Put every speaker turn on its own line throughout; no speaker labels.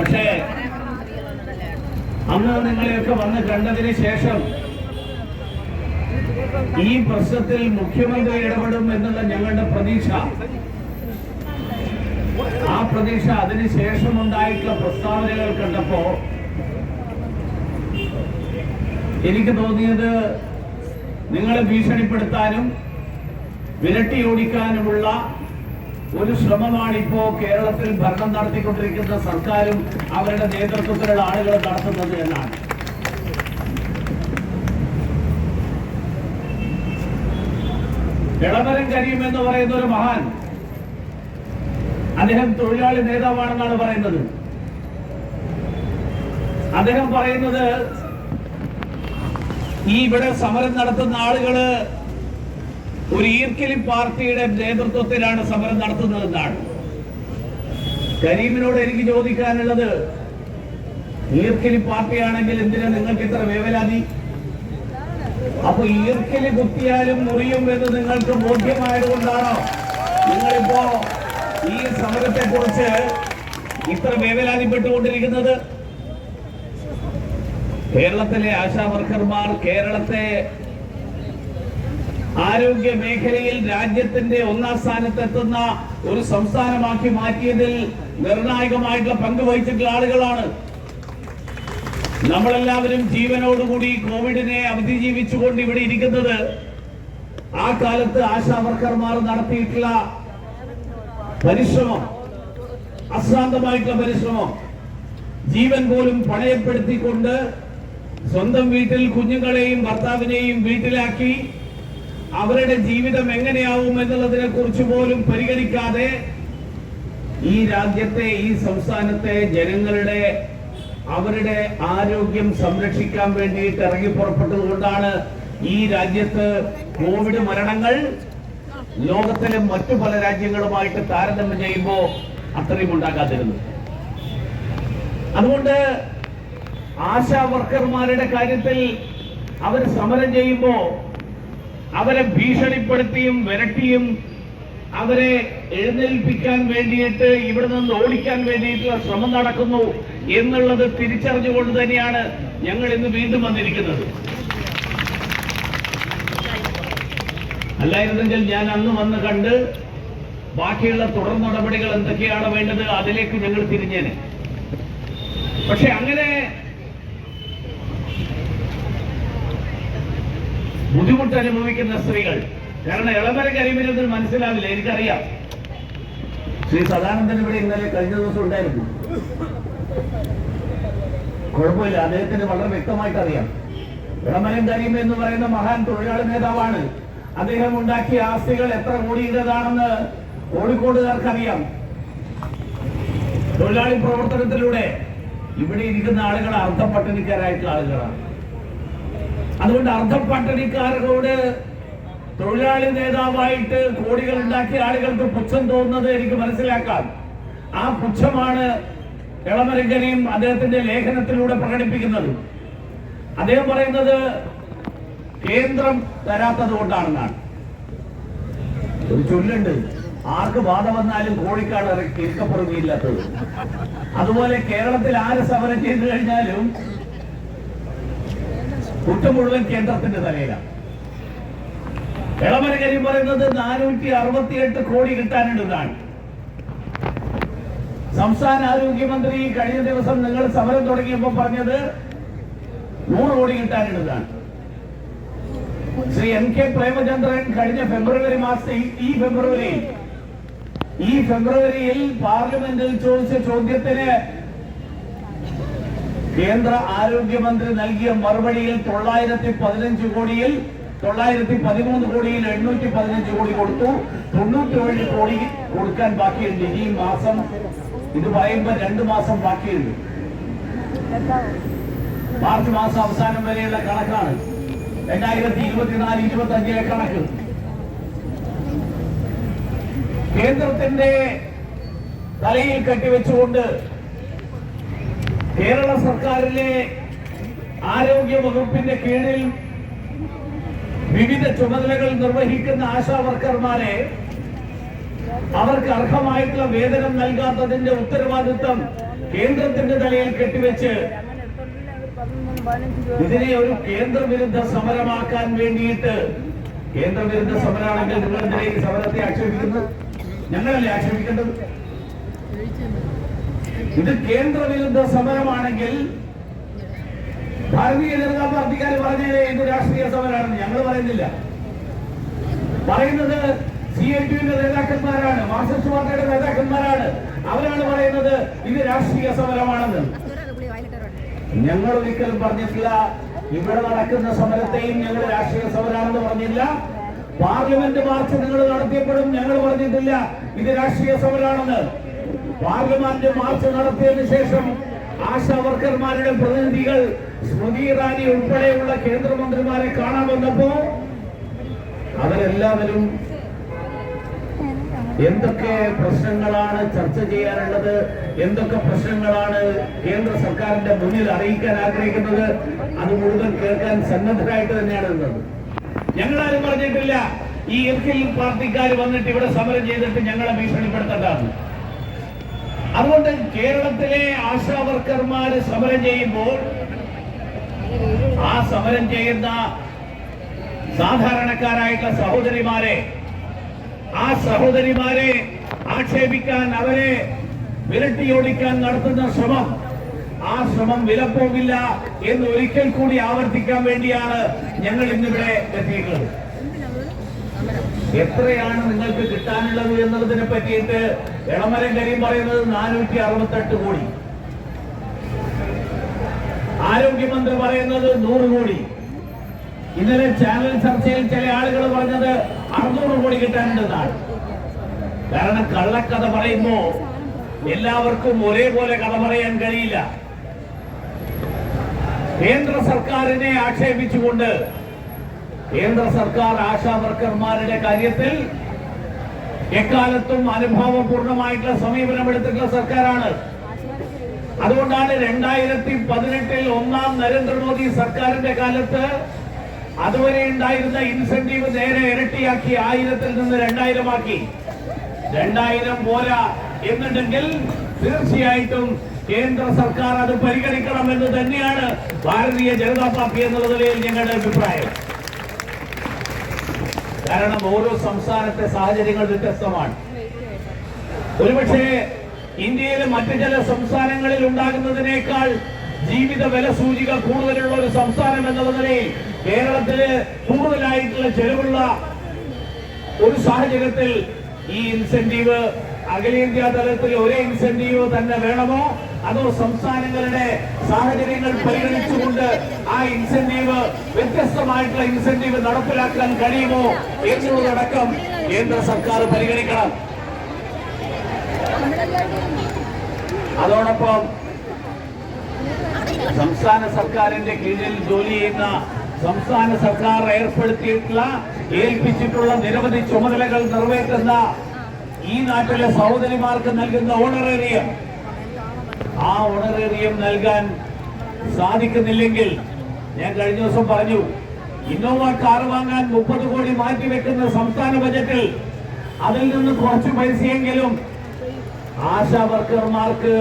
പക്ഷേ അന്ന് നിങ്ങളെയൊക്കെ വന്ന് കണ്ടതിന് ശേഷം ഈ പ്രശ്നത്തിൽ മുഖ്യമന്ത്രി ഇടപെടും എന്നുള്ള ഞങ്ങളുടെ പ്രതീക്ഷ. ആ പ്രതീക്ഷ അതിനുശേഷം ഉണ്ടായിട്ടുള്ള പ്രസ്താവനകൾ കണ്ടപ്പോ എനിക്ക് തോന്നിയത് നിങ്ങളെ ഭീഷണിപ്പെടുത്താനും വിരട്ടി ഓടിക്കാനുമുള്ള ഒരു ശ്രമമാണ് ഇപ്പോ കേരളത്തിൽ ഭരണം നടത്തിക്കൊണ്ടിരിക്കുന്ന സർക്കാരും അവരുടെ നേതൃത്വത്തിലുള്ള ആളുകൾ നടത്തുന്നത് എന്നാണ്. ഇളമരം കരീം എന്ന് പറയുന്ന ഒരു മഹാൻ അദ്ദേഹം തൊഴിലാളി നേതാവാണെന്നാണ് പറയുന്നത്. അദ്ദേഹം പറയുന്നത് ഈ ഇവിടെ സമരം നടത്തുന്ന ആളുകൾ ഒരു ഈർക്കലി പാർട്ടിയുടെ നേതൃത്വത്തിലാണ് സമരം നടത്തുന്നതെന്നാണ്. കരീമിനോട് എനിക്ക് ചോദിക്കാനുള്ളത് ഈർക്കലി പാർട്ടിയാണെങ്കിൽ എന്തിനാ നിങ്ങൾക്ക് ഇത്ര വേവലാതി? അപ്പൊ ഈർക്കലി കുത്തിയാലും മുറിയും എന്ന് നിങ്ങൾക്ക് ബോധ്യമായതുകൊണ്ടാണോ? നിങ്ങളിപ്പോ ഈ സമരത്തെ കുറിച്ച് ഇത്ര വേവലാതിപ്പെട്ടുകൊണ്ടിരിക്കുന്നത്? കേരളത്തിലെ ആശാ വർക്കർമാർ കേരളത്തെ ആരോഗ്യ മേഖലയിൽ രാജ്യത്തിന്റെ ഒന്നാം സ്ഥാനത്തെത്തുന്ന ഒരു സംസ്ഥാനമാക്കി മാറ്റിയതിൽ നിർണായകമായിട്ടുള്ള പങ്ക് വഹിച്ചിട്ടുള്ള ആളുകളാണ്. നമ്മളെല്ലാവരും ജീവനോടുകൂടി കോവിഡിനെ അതിജീവിച്ചുകൊണ്ട് ഇവിടെ ഇരിക്കുന്നത്. ആ കാലത്ത് ആശാ വർക്കർമാർ നടത്തിയിട്ടുള്ള പരിശ്രമം അശ്രാന്തമായിട്ടുള്ള പരിശ്രമം ജീവൻ പോലും പണയപ്പെടുത്തിക്കൊണ്ട് സ്വന്തം വീട്ടിൽ കുഞ്ഞുങ്ങളെയും ഭർത്താവിനെയും വീട്ടിലാക്കി അവരുടെ ജീവിതം എങ്ങനെയാവും എന്നുള്ളതിനെ കുറിച്ച് പോലും പരിഗണിക്കാതെ ഈ രാജ്യത്തെ ഈ സംസ്ഥാനത്തെ ജനങ്ങളുടെ അവരുടെ ആരോഗ്യം സംരക്ഷിക്കാൻ വേണ്ടിയിട്ട് ഇറങ്ങി പുറപ്പെട്ടതുകൊണ്ടാണ് ഈ രാജ്യത്ത് കോവിഡ് മരണങ്ങൾ. ലോകത്തിലെ മറ്റു പല രാജ്യങ്ങളുമായിട്ട് താരതമ്യം ചെയ്യുമ്പോൾ അത്രയും ഉണ്ടാകാതിരുന്നത് അതുകൊണ്ട് ആശാ വർക്കർമാരുടെ കാര്യത്തിൽ അവർ സമരം ചെയ്യുമ്പോ അവരെ ഭീഷണിപ്പെടുത്തിയും വിരട്ടിയും അവരെ എഴുന്നേൽപ്പിക്കാൻ വേണ്ടിയിട്ട് ഇവിടെ നിന്ന് ഓടിക്കാൻ വേണ്ടിയിട്ടുള്ള ശ്രമം നടക്കുന്നു എന്നുള്ളത് തിരിച്ചറിഞ്ഞുകൊണ്ട് തന്നെയാണ് ഞങ്ങൾ ഇന്ന് വീണ്ടും വന്നിരിക്കുന്നത്. അല്ലായിരുന്നെങ്കിൽ ഞാൻ അന്ന് വന്ന് കണ്ട് ബാക്കിയുള്ള തുടർ നടപടികൾ എന്തൊക്കെയാണ് വേണ്ടത് അതിലേക്ക് ഞങ്ങൾ തിരിഞ്ഞേനെ. പക്ഷെ അങ്ങനെ ബുദ്ധിമുട്ട് അനുഭവിക്കുന്ന സ്ത്രീകൾ. കാരണം ഇളവര കരിമിനത്തിൽ മനസ്സിലാവില്ല. എനിക്കറിയാം. ശ്രീ സദാനന്ദൻ ഇവിടെ ഇന്നലെ കഴിഞ്ഞ ദിവസം ഉണ്ടായിരുന്നു. കുഴപ്പമില്ല. അദ്ദേഹത്തിന് വളരെ വ്യക്തമായിട്ട് അറിയാം ഇളമരം കരീം എന്ന് പറയുന്ന മഹാൻ തൊഴിലാളി നേതാവാണ്. അദ്ദേഹം ഉണ്ടാക്കിയ ആസ്തികൾ എത്ര കോടിയുടേതാണെന്ന് കോഴിക്കോടുകാർക്കറിയാം. തൊഴിലാളി പ്രവർത്തനത്തിലൂടെ ഇവിടെ ഇരിക്കുന്ന ആളുകൾ അർദ്ധപട്ടിണിക്കാരായിട്ടുള്ള ആളുകളാണ്. അതുകൊണ്ട് അർദ്ധ പട്ടണിക്കാരോട് തൊഴിലാളി നേതാവായിട്ട് കോടികൾ ഉണ്ടാക്കിയ ആളുകൾക്ക് പുച്ഛം തോന്നുന്നത് എനിക്ക് മനസ്സിലാക്കാം. ആ പുച്ഛമാണ് ഇളമരങ്കനെയും അദ്ദേഹത്തിന്റെ ലേഖനത്തിലൂടെ പ്രകടിപ്പിക്കുന്നത്. അദ്ദേഹം പറയുന്നത് കേന്ദ്രം തരാത്തത് കൊണ്ടാണെന്നാണ്. ഒരു ചൊല്ലുണ്ട്. ആർക്ക് ബാധ വന്നാലും കോഴിക്കാട് ഇറക്കി അതുപോലെ കേരളത്തിൽ ആര് സമരം ചെയ്തു കഴിഞ്ഞാലും കുറ്റം മുഴുവൻ കേന്ദ്രത്തിന്റെ തലയിലാണ് ഇളമര കാര്യം പറയുന്നത് നാനൂറ്റി അറുപത്തിയെട്ട് കോടി കിട്ടാനുള്ളതാണ് സംസ്ഥാന ആരോഗ്യമന്ത്രി കഴിഞ്ഞ ദിവസം നിങ്ങൾ സമരം തുടങ്ങിയപ്പോൾ പറഞ്ഞത് നൂറ് കോടി കിട്ടാനുള്ളതാണ് ശ്രീ എൻ കെ പ്രേമചന്ദ്രൻ കഴിഞ്ഞ ഫെബ്രുവരി മാസത്തിൽ ഈ ഫെബ്രുവരി ഈ ഫെബ്രുവരിയിൽ പാർലമെന്റിൽ ചോദിച്ച ചോദ്യത്തിന് കേന്ദ്ര ആരോഗ്യമന്ത്രി നൽകിയ മറുപടിയിൽ തൊള്ളായിരത്തി പതിനഞ്ച് കോടിയിൽ തൊള്ളായിരത്തി പതിമൂന്ന് കോടിയിൽ എണ്ണൂറ്റി പതിനഞ്ച് കോടി കൊടുത്തു. തൊണ്ണൂറ്റി ഏഴ് കോടി കൊടുക്കാൻ ബാക്കിയുണ്ട്. ഈ മാസം ഇത് പറയുമ്പോൾ രണ്ട് മാസം ബാക്കിയുണ്ട്. മാർച്ച് മാസം അവസാനം വരെയുള്ള കണക്കാണ്. രണ്ടായിരത്തി ഇരുപത്തിനാല് ഇരുപത്തി അഞ്ചിലെ കണക്ക്. കേന്ദ്രത്തിന്റെ തലയിൽ കെട്ടിവെച്ചുകൊണ്ട് കേരള സർക്കാരിലെ ആരോഗ്യ വകുപ്പിന്റെ കീഴിൽ വിവിധ ചുമതലകൾ നിർവഹിക്കുന്ന ആശാ വർക്കർമാരെ അവർക്ക് അർഹമായിട്ടുള്ള വേതനം നൽകാത്തതിന്റെ ഉത്തരവാദിത്വം കേന്ദ്രത്തിന്റെ തലയിൽ കെട്ടിവെച്ച് ഇതിനെ ഒരു കേന്ദ്രവിരുദ്ധ സമരമാക്കാൻ വേണ്ടിയിട്ട് കേന്ദ്രവിരുദ്ധ സമരമാണെങ്കിൽ നിങ്ങൾ എന്തിനാ സമരത്തെ ആക്ഷേപിക്കുന്നത്? ഞങ്ങളല്ലേ ആക്ഷേപിക്കേണ്ടത്? ഇത് കേന്ദ്ര വിരുദ്ധ സമരമാണെങ്കിൽ ഭാരതീയ ജനതാ പാർട്ടിക്കാർ പറഞ്ഞേ ഇത് രാഷ്ട്രീയ സമരമാണെന്ന് ഞങ്ങൾ പറയുന്നില്ല. പറയുന്നത് സി ഐ ടിയുടെ നേതാക്കന്മാരാണ് മാർക്സിസ്റ്റ് പാർട്ടിയുടെ നേതാക്കന്മാരാണ്. അവരാണ് പറയുന്നത് ഇത് രാഷ്ട്രീയ സമരമാണെന്ന്. ഞങ്ങൾ ഒരിക്കലും പറഞ്ഞിട്ടില്ല. ഇവിടെ നടക്കുന്ന സമരത്തെയും ഞങ്ങൾ രാഷ്ട്രീയ സമരമാണെന്ന് പറഞ്ഞില്ല. പാർലമെന്റ് മാർച്ച് നിങ്ങൾ നടത്തിയപ്പോഴും ഞങ്ങൾ പറഞ്ഞിട്ടില്ല. ഇത് രാഷ്ട്രീയ സമരമാണെന്ന്. പാർലമെന്റ് മാർച്ച് നടത്തിയതിനു ശേഷം ആശാ വർക്കർമാരുടെ പ്രതിനിധികൾ സ്മൃതി ഇറാനി ഉൾപ്പെടെയുള്ള കേന്ദ്രമന്ത്രിമാരെ കാണാൻ വന്നപ്പോ അവരെല്ലാവരും എന്തൊക്കെ പ്രശ്നങ്ങളാണ് ചർച്ച ചെയ്യാനുള്ളത്? എന്തൊക്കെ പ്രശ്നങ്ങളാണ് കേന്ദ്ര സർക്കാരിന്റെ മുന്നിൽ അറിയിക്കാൻ ആഗ്രഹിക്കുന്നത്? അത് മുഴുവൻ കേൾക്കാൻ സന്നദ്ധരായിട്ട് തന്നെയാണ് നിന്നത്. ഞങ്ങളാരും പറഞ്ഞിട്ടില്ല ഈ കെ പാർട്ടിക്കാർ വന്നിട്ട് ഇവിടെ സമരം ചെയ്തിട്ട് ഞങ്ങളെ ഭീഷണിപ്പെടുത്തേണ്ടതാണ് അതുകൊണ്ട് കേരളത്തിലെ ആശാ വർക്കർമാര് സമരം ചെയ്യുമ്പോൾ ആ സമരം ചെയ്യുന്ന സാധാരണക്കാരായിട്ടുള്ള സഹോദരിമാരെ ആ സഹോദരിമാരെ ആക്ഷേപിക്കാൻ അവരെ വിരട്ടിയോടിക്കാൻ നടത്തുന്ന ശ്രമം ആ ശ്രമം വിലപ്പോകില്ല എന്ന് ഒരിക്കൽ കൂടി ആവർത്തിക്കാൻ വേണ്ടിയാണ് ഞങ്ങൾ ഇന്നിവിടെ എത്തിയിട്ടുള്ളത്. എത്രയാണ് നിങ്ങൾക്ക് കിട്ടാനുള്ളത് എന്നുള്ളതിനെ പറ്റിയിട്ട് ഇളമരം കരീം പറയുന്നത് നാനൂറ്റി അറുപത്തെട്ട് കോടി. ആരോഗ്യമന്ത്രി പറയുന്നത് നൂറ് കോടി. ഇന്നലെ ചാനൽ ചർച്ചയിൽ ചില ആളുകൾ പറഞ്ഞത് അറുന്നൂറ് കോടി കിട്ടാനുണ്ടെന്നാണ് കാരണം കള്ളക്കഥ പറയുമ്പോ എല്ലാവർക്കും ഒരേപോലെ കഥ പറയാൻ കഴിയില്ല. കേന്ദ്ര സർക്കാരിനെ ആക്ഷേപിച്ചുകൊണ്ട് കേന്ദ്ര സർക്കാർ ആശാ വർക്കർമാരുടെ കാര്യത്തിൽ എക്കാലത്തും അനുഭാവപൂർണമായിട്ടുള്ള സമീപനം എടുത്തിട്ടുള്ള സർക്കാരാണ്. അതുകൊണ്ടാണ് രണ്ടായിരത്തി പതിനെട്ടിൽ ഒന്നാം നരേന്ദ്രമോദി സർക്കാരിന്റെ കാലത്ത് അതുവരെ ഉണ്ടായിരുന്ന ഇൻസെന്റീവ് നേരെ ഇരട്ടിയാക്കി ആയിരത്തിൽ നിന്ന് രണ്ടായിരമാക്കി. രണ്ടായിരം പോരാ എന്നുണ്ടെങ്കിൽ തീർച്ചയായിട്ടും കേന്ദ്ര സർക്കാർ അത് പരിഗണിക്കണം എന്ന് തന്നെയാണ് ഭാരതീയ ജനതാ പാർട്ടി എന്നുള്ള നിലയിൽ ഞങ്ങളുടെ അഭിപ്രായം. കാരണം ഓരോ സംസ്ഥാനത്തെ സാഹചര്യങ്ങൾ വ്യത്യസ്തമാണ്. ഒരുപക്ഷെ ഇന്ത്യയിലെ മറ്റു ചില സംസ്ഥാനങ്ങളിൽ ഉണ്ടാകുന്നതിനേക്കാൾ ജീവിത വില സൂചിക കൂടുതലുള്ള ഒരു സംസ്ഥാനം എന്നുള്ള നിലയിൽ കേരളത്തിൽ കൂടുതലായിട്ടുള്ള ചെലവുള്ള ഒരു സാഹചര്യത്തിൽ ഈ ഇൻസെന്റീവ് അഖിലേന്ത്യാ തലത്തിൽ ഒരേ ഇൻസെന്റീവ് തന്നെ വേണമോ? അതോ സംസ്ഥാനങ്ങളുടെ സാഹചര്യങ്ങൾ പരിഗണിച്ചുകൊണ്ട് ആ ഇൻസെന്റീവ് വ്യത്യസ്തമായിട്ടുള്ള ഇൻസെന്റീവ് നടപ്പിലാക്കാൻ കഴിയുമോ എന്നുള്ളതടക്കം കേന്ദ്ര സർക്കാർ പരിഗണിക്കണം. അതോടൊപ്പം സംസ്ഥാന സർക്കാരിന്റെ കീഴിൽ ജോലി ചെയ്യുന്ന സംസ്ഥാന സർക്കാർ ഏർപ്പെടുത്തിയിട്ടുള്ള ഏൽപ്പിച്ചിട്ടുള്ള നിരവധി ചുമതലകൾ നിറവേറ്റുന്ന ഈ നാട്ടിലെ സഹോദരിമാർക്ക് നൽകുന്ന ഓണറേറിയം ആ ഓണറേറിയം നൽകാൻ സാധിക്കുന്നില്ലെങ്കിൽ ഞാൻ കഴിഞ്ഞ ദിവസം പറഞ്ഞു ഇന്നോവ കാർ വാങ്ങാൻ മുപ്പത് കോടി മാറ്റിവെക്കുന്ന സംസ്ഥാന ബജറ്റിൽ അതിൽ നിന്ന് കുറച്ച് പൈസയെങ്കിലും ആശാ വർക്കർമാർക്ക്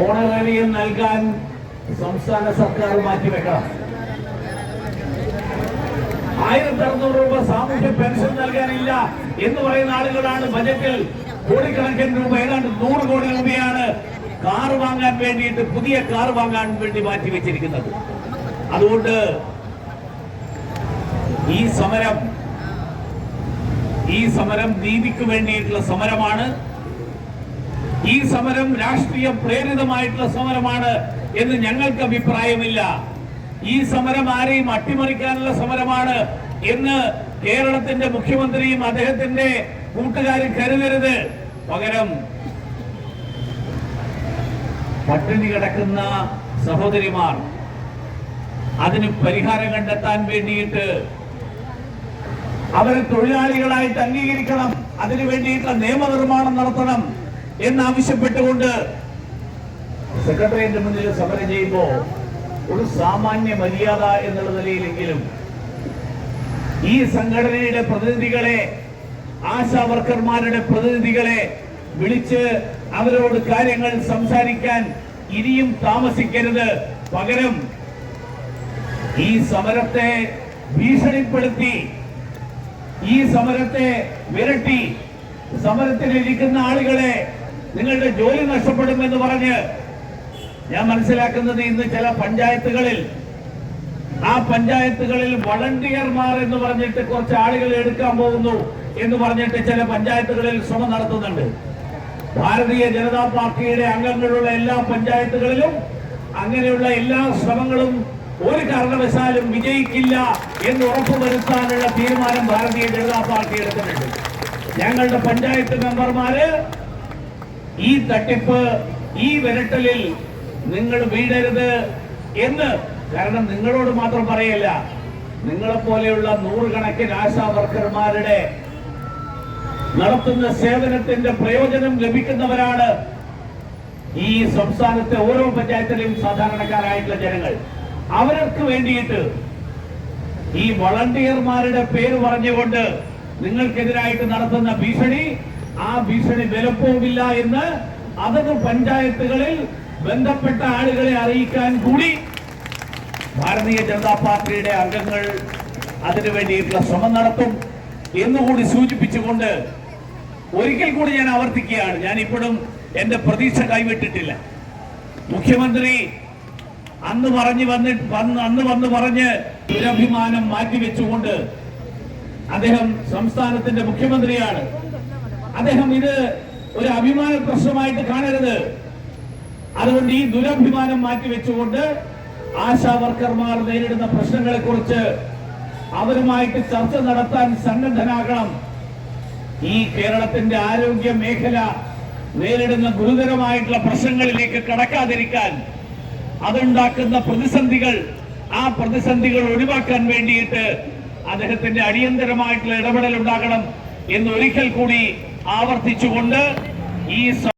ഓണറേറിയം നൽകാൻ സംസ്ഥാന സർക്കാർ മാറ്റിവെക്കണം. ആയിരത്തി അറുന്നൂറ് രൂപ സാമൂഹ്യ പെൻഷൻ നൽകാനില്ല എന്ന് പറയുന്ന ആളുകളാണ് ബജറ്റിൽ കോടിക്കണക്കിന് രൂപ ഏതാണ്ട് നൂറ് കോടി രൂപയാണ് കാർ വാങ്ങാൻ വേണ്ടിയിട്ട് പുതിയ കാർ വാങ്ങാൻ വേണ്ടി മാറ്റിവെച്ചിരിക്കുന്നത്. അതുകൊണ്ട് ഈ സമരം ഈ സമരം നീതിക്ക് വേണ്ടിയിട്ടുള്ള സമരമാണ്. ഈ സമരം രാഷ്ട്രീയ പ്രേരിതമായിട്ടുള്ള സമരമാണ് എന്ന് ഞങ്ങൾക്ക് അഭിപ്രായമില്ല. ഈ സമരം ആരെയും അട്ടിമറിക്കാനുള്ള സമരമാണ് എന്ന് കേരളത്തിന്റെ മുഖ്യമന്ത്രിയും അദ്ദേഹത്തിന്റെ കൂട്ടുകാരും കരുതരുത്. പകരം പട്ടിണി കിടക്കുന്ന സഹോദരിമാർ അതിന് പരിഹാരം കണ്ടെത്താൻ വേണ്ടിയിട്ട് അവരെ തൊഴിലാളികളായിട്ട് അംഗീകരിക്കണം അതിനു വേണ്ടിയിട്ടുള്ള നിയമനിർമ്മാണം നടത്തണം എന്നാവശ്യപ്പെട്ടുകൊണ്ട് സെക്രട്ടറിയേറ്റ് മുന്നിൽ സമരം ചെയ്യുമ്പോൾ ഒരു സാമാന്യ മര്യാദ എന്നുള്ള നിലയിലെങ്കിലും ഈ സംഘടനയുടെ പ്രതിനിധികളെ ആശാ വർക്കർമാരുടെ പ്രതിനിധികളെ വിളിച്ച് അവരോട് കാര്യങ്ങൾ സംസാരിക്കാൻ ഇനിയും താമസിക്കരുത്. പകരം ഈ സമരത്തെ ഭീഷണിപ്പെടുത്തി ഈ സമരത്തെ വിരട്ടി സമരത്തിലിരിക്കുന്ന ആളുകളെ നിങ്ങളുടെ ജോലി നഷ്ടപ്പെടുമെന്ന് പറഞ്ഞ് ഞാൻ മനസ്സിലാക്കുന്നത് ഇന്ന് ചില പഞ്ചായത്തുകളിൽ ആ പഞ്ചായത്തുകളിൽ വളണ്ടിയർമാർ എന്ന് പറഞ്ഞിട്ട് കുറച്ച് ആളുകൾ എടുക്കാൻ പോകുന്നു എന്ന് പറഞ്ഞിട്ട് ചില പഞ്ചായത്തുകളിൽ ശ്രമം നടത്തുന്നുണ്ട്. ഭാരതീയ ജനതാ പാർട്ടിയുടെ അംഗങ്ങളുള്ള എല്ലാ പഞ്ചായത്തുകളിലും അങ്ങനെയുള്ള എല്ലാ ശ്രമങ്ങളും ഒരു കാരണവശാലും വിജയിക്കില്ല എന്ന് ഉറപ്പുവരുത്താനുള്ള തീരുമാനം ഭാരതീയ ജനതാ പാർട്ടി എടുത്തിട്ടുണ്ട് ഞങ്ങളുടെ പഞ്ചായത്ത് മെമ്പർമാര് ഈ തട്ടിപ്പ് ഈ വിരട്ടലിൽ നിങ്ങൾ വീഴരുത് എന്ന്. കാരണം നിങ്ങളോട് മാത്രം പറയല്ല നിങ്ങളെ പോലെയുള്ള നൂറുകണക്കിന് ആശാ വർക്കർമാരുടെ നടത്തുന്ന സേവനത്തിന്റെ പ്രയോജനം ലഭിക്കുന്നവരാണ് ഈ സംസ്ഥാനത്തെ ഓരോ പഞ്ചായത്തിലെയും സാധാരണക്കാരായിട്ടുള്ള ജനങ്ങൾ. അവർക്ക് വേണ്ടിയിട്ട് ഈ വളണ്ടിയർമാരുടെ പേര് പറഞ്ഞുകൊണ്ട് നിങ്ങൾക്കെതിരായിട്ട് നടത്തുന്ന ഭീഷണി ആ ഭീഷണി വിലപ്പോവില്ല എന്ന് അതത് പഞ്ചായത്തുകളിൽ ബന്ധപ്പെട്ട ആളുകളെ അറിയിക്കാൻ കൂടി ഭാരതീയ ജനതാ പാർട്ടിയുടെ അംഗങ്ങൾ അതിനു വേണ്ടിയിട്ടുള്ള ശ്രമം നടത്തും എന്നുകൂടി സൂചിപ്പിച്ചുകൊണ്ട് ഒരിക്കൽ കൂടി ഞാൻ ആവർത്തിക്കുകയാണ്. ഞാൻ ഇപ്പോഴും എന്റെ പ്രതീക്ഷ കൈവിട്ടിട്ടില്ല. മുഖ്യമന്ത്രി അന്ന് പറഞ്ഞു വന്ന് അന്ന് വന്ന് പറഞ്ഞ് ദുരഭിമാനം മാറ്റിവെച്ചുകൊണ്ട് അദ്ദേഹം സംസ്ഥാനത്തിന്റെ മുഖ്യമന്ത്രിയാണ്. അദ്ദേഹം ഇത് ഒരു അഭിമാന പ്രശ്നമായിട്ട് കാണരുത്. അതുകൊണ്ട് ഈ ദുരഭിമാനം മാറ്റിവെച്ചുകൊണ്ട് ആശാ വർക്കർമാർ നേരിടുന്ന പ്രശ്നങ്ങളെ കുറിച്ച് അവരുമായിട്ട് ചർച്ച നടത്താൻ സന്നദ്ധനാകണം. ഈ കേരളത്തിന്റെ ആരോഗ്യ മേഖല നേരിടുന്ന ഗുരുതരമായിട്ടുള്ള പ്രശ്നങ്ങളിലേക്ക് കടക്കാതിരിക്കാൻ അതുണ്ടാക്കുന്ന പ്രതിസന്ധികൾ ആ പ്രതിസന്ധികൾ ഒഴിവാക്കാൻ വേണ്ടിയിട്ട് അദ്ദേഹത്തിന്റെ അടിയന്തരമായിട്ടുള്ള ഇടപെടൽ ഉണ്ടാകണം എന്ന് ഒരിക്കൽ കൂടി ആവർത്തിച്ചുകൊണ്ട് ഈ